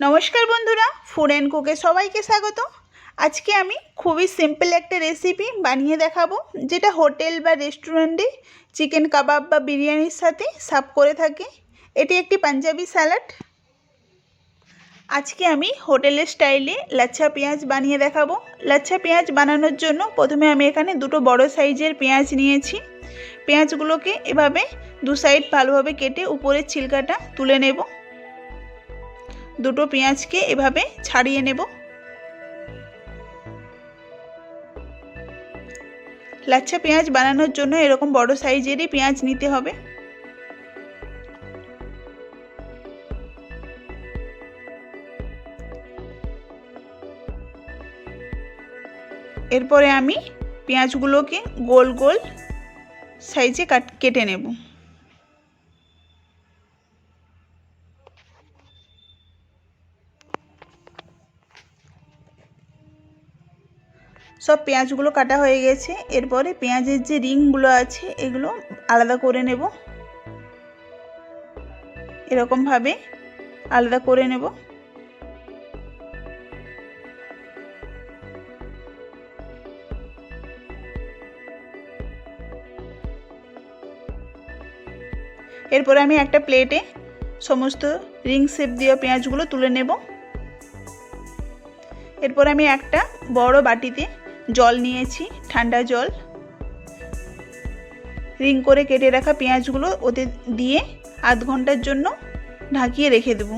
নমস্কার বন্ধুরা food and কুকে সবাইকে স্বাগত। আজকে আমি খুবই সিম্পল একটা রেসিপি বানিয়ে দেখাবো, যেটা হোটেল বা রেস্টুরেন্টে চিকেন কাবাব বা বিরিয়ানির সাথে সার্ভ করে থাকে। এটি একটি পাঞ্জাবি স্যালাড আজকে আমি হোটেলের স্টাইলে লাচ্ছা পেঁয়াজ বানিয়ে দেখাবো। লাচ্ছা পেঁয়াজ বানানোর জন্য প্রথমে আমি এখানে দুটো বড় সাইজের পেঁয়াজ নিয়েছি। পেঁয়াজগুলোকে এভাবে দু সাইড ভালোভাবে কেটে উপরের ছিলকাটা তুলে নেব। দুটো পেঁয়াজকে এভাবে ছাড়িয়ে নেব। লাচ্ছা পেঁয়াজ বানানোর জন্য এরকম বড় সাইজেরই পেঁয়াজ নিতে হবে। এরপরে আমি পেঁয়াজগুলোকে গোল গোল সাইজে কাট, কেটে নেব। সব পেঁয়াজগুলো কাটা হয়ে গেছে। এরপরে পেঁয়াজের যে রিংগুলো আছে, এগুলো আলাদা করে নেব। এরকমভাবে আলাদা করে নেব। এরপরে আমি একটা প্লেটে সমস্ত রিং শেপ দিয়ে পেঁয়াজগুলো তুলে নেব। এরপর আমি একটা বড় বাটিতে জল নিয়েছি, ঠান্ডা জল। রিং করে কেটে রাখা পেঁয়াজগুলো ওতে দিয়ে আধ ঘণ্টার জন্য ঢাকিয়ে রেখে দেব।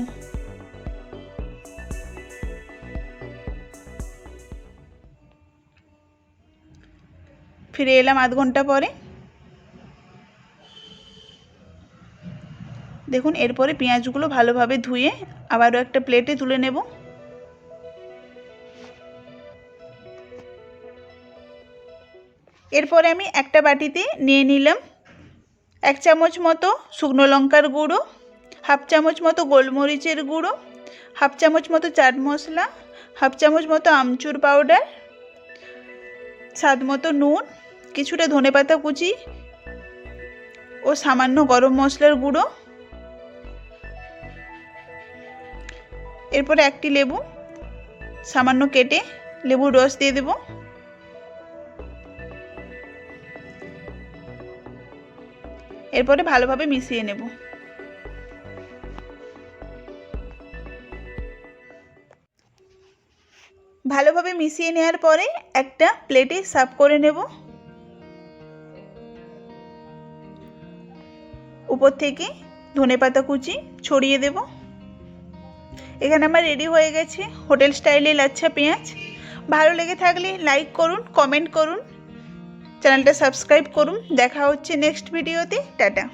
ফিরে এলাম আধ ঘণ্টা পরে। দেখুন, এরপরে পেঁয়াজগুলো ভালোভাবে ধুয়ে আবারও একটা প্লেটে তুলে নেব। এরপরে আমি একটা বাটিতে নিয়ে নিলাম এক চামচ মতো শুকনো লঙ্কার গুঁড়ো, হাফ চামচ মতো গোলমরিচের গুঁড়ো, হাফ চামচ মতো চাট মশলা, হাফ চামচ মতো আমচুর পাউডার, স্বাদ মতো নুন, কিছুটা ধনেপাতা কুচি ও সামান্য গরম মশলার গুঁড়ো। এরপরে একটি লেবু, সামান্য কেটে লেবুর রস দিয়ে দেব। এরপরে ভালোভাবে মিশিয়ে নেব। ভালোভাবে মিশিয়ে নেওয়ার পরে একটা প্লেটে সার্ভ করে নেব। উপর থেকে ধনেপাতা কুচি ছড়িয়ে দেবো। এখানে আমার রেডি হয়ে গেছে হোটেল স্টাইলে লাচ্ছা পেঁয়াজ। ভালো লেগে থাকলে লাইক করুন, কমেন্ট করুন। চ্যানেলটা সাবস্ক্রাইব করুন দেখা হচ্ছে নেক্সট ভিডিওতে টাটা।